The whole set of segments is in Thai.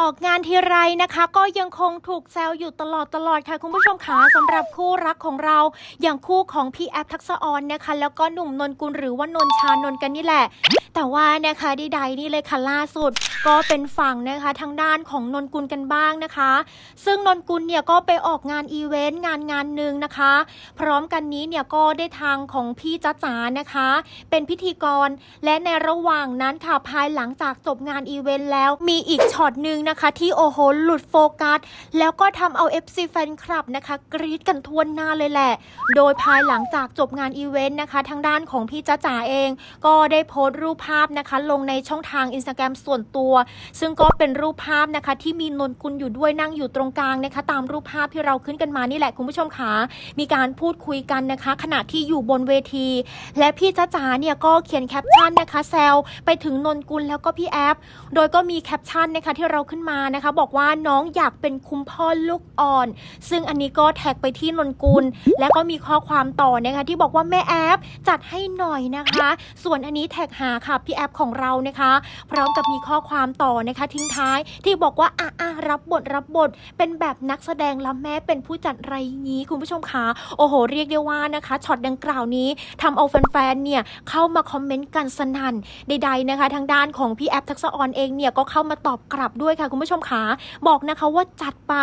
ออกงานทีไรนะคะ ก็ยังคงถูกแซวอยู่ตลอดตลอดค่ะคุณผู้ชมคะสำหรับคู่รักของเราอย่างคู่ของพี่แอฟทักษออนนะคะ แล้วก็หนุ่มนนกุลหรือว่านนชานนกันนี่แหละ แต่ว่านะคะดีใดนี่เลยค่ะล่าสุด ก็เป็นฝั่งนะคะทางด้านของนนกุลกันบ้างนะคะ ซึ่งนนกุลเนี่ยก็ไปออกงานอีเวนต์งานงานหนึ่งนะคะ พร้อมกันนี้เนี่ยก็ได้ทางของพี่จ้าจ๋านะคะ เป็นพิธีกรและในระหว่างนั้นค่ะภายหลังจากจบงานอีเวนต์แล้วมีอีกช็อตหนึ่งนะคะ ที่โอ้โหหลุดโฟกัส แล้วก็ทำเอา FC แฟนคลับนะคะ กรี๊ดกันทวนหน้าเลยแหละ โดยภายหลังจากจบงานอีเวนต์นะคะ ทางด้านของพี่จ้าจ๋าเอง ก็ได้โพสต์รูปภาพนะคะ ลงในช่องทางอินสตาแกรมส่วนตัวซึ่งก็เป็นรูปภาพนะคะ ที่มีนนกุลอยู่ด้วยนั่งอยู่ตรงกลางนะคะ ตามรูปภาพที่เราขึ้นกันมานี่แหละคุณผู้ชมค่ะมีการพูดคุยกันนะคะ ขณะที่อยู่บนเวที และพี่จ้าจ๋าเนี่ยก็เขียนแคปชั่นนะคะแซวไปถึงนนกุลแล้วก็พี่แอฟโดยก็มีแคปชั่นนะคะที่เราขึ้นมานะคะ บอกว่าน้องอยากเป็นคุ้มพ่อลูกอ่อน ซึ่งอันนี้ก็แท็กไปที่นนกุล แล้วก็มีข้อความต่อนะคะที่บอกว่าแม่แอฟจัดให้หน่อยนะคะ ส่วนอันนี้แท็กหาค่ะพี่แอฟของเรานะคะ พร้อมกับมีข้อความต่อนะคะทิ้งท้ายที่บอกว่าอะอะรับบทรับบท เป็นแบบนักแสดงแล้วแม่เป็นผู้จัดไรงี้คุณผู้ชมคะโอ้โห เรียกได้ว่านะคะช็อตดังกล่าวนี้ทำเอาแฟนๆเนี่ยเข้ามาคอมเมนต์กันสนั่นใดๆนะคะ ทางด้านของพี่แอฟทักษะออนเองเนี่ยก็เข้ามาตอบกลับด้วยค่ะคุณผู้ชมคะบอกนะคะว่าจัดไป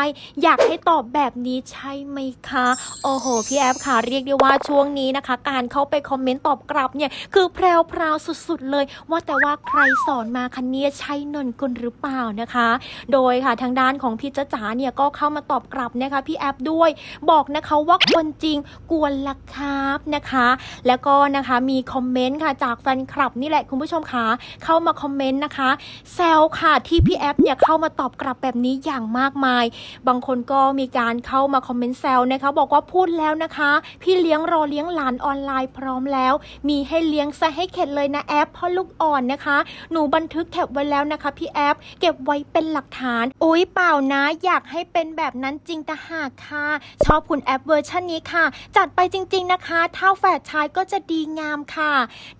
อยากให้ตอบแบบนี้ใช่ไหมคะโอ้โหพี่แอฟค่ะเรียกได้ว่าช่วงนี้นะคะ การเข้าไปคอมเมนต์ตอบกลับเนี่ยคือแพรวๆสุดๆเลย ว่าแต่ว่าใครสอนมาคันนี้ใช่นนกุลหรือเปล่านะคะ โดยค่ะทางด้านของพี่จ้าจ๋าเนี่ยก็เข้ามาตอบกลับนะคะพี่แอฟด้วยบอกนะคะว่าคนจริงกวนละครับนะคะ แล้วก็นะคะมีคอมเมนต์ค่ะจากแฟนคลับนี่แหละคุณผู้ชมคะเข้ามาคอมเมนต์นะคะแซวค่ะที่พี่แอฟเนี่ยเข้ามาตอบกลับแบบนี้อย่างมากมาย บางคนก็มีการเข้ามาคอมเมนต์แซวนะคะบอกว่าพูดแล้วนะคะ พี่เลี้ยงรอเลี้ยงหลานออนไลน์พร้อมแล้ว มีให้เลี้ยงซะให้เข็ดเลยนะแอปพ่อลูกอ่อนนะคะ หนูบันทึกแคปไว้แล้วนะคะพี่แอปเก็บไว้เป็นหลักฐานโอ้ยเปล่านะ อยากให้เป็นแบบนั้นจริงแต่หากค่ะ ชอบคุณแอปเวอร์ชันนี้ค่ะ จัดไปจริง ๆนะคะถ้าแฝดชายก็จะดีงามค่ะ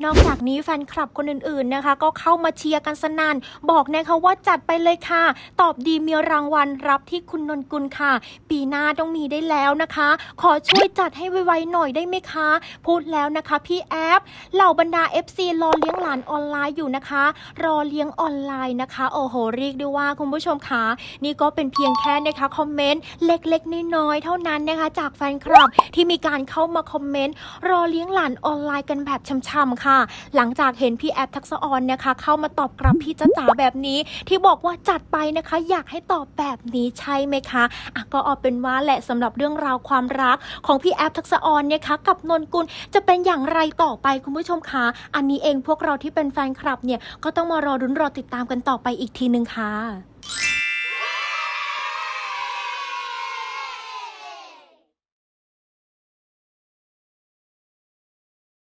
นอกจากนี้แฟนคลับคนอื่นๆนะคะ ก็เข้ามาเชียร์กันสนั่นบอกนะคะว่าจัดไปเลยค่ะ ตอบดีมีรางวัลรับที่คุณนนกุลค่ะ ปีหน้าต้องมีได้แล้วนะคะ ขอช่วยจัดให้ไวๆหน่อยได้ไหมคะ พูดแล้วนะคะพี่แอปเหล่าบรรดา FC รอเลี้ยงหลานออนไลน์อยู่นะคะ รอเลี้ยงออนไลน์นะคะ โอ้โหเรียกได้ว่าคุณผู้ชมคะนี่ก็เป็นเพียงแค่นะคะคอมเมนต์เล็กๆน้อยๆเท่านั้นนะคะจากแฟนคลับที่มีการเข้ามาคอมเมนต์รอเลี้ยงหลานออนไลน์กันแบบช่ำๆค่ะ หลังจากเห็นพี่แอปทักษออนนะคะ เข้ามาตอบกลับพี่จ้าจ๋าแบบนี้ ที่บอกว่าจัดไปนะคะ อยากให้ตอบแบบนี้ใช่ไหมคะอะก็เอาเป็นว่าแหละสำหรับเรื่องราวความรักของพี่แอปทักษออนนะคะกับนนกุลจะเป็นอย่างไรต่อไปคุณผู้ชมคะอันนี้เองพวกเราที่เป็นแฟนคลับเนี่ยก็ต้องมารอรุ้นรอติดตามกันกันต่อไปอีกทีนึงค่ะ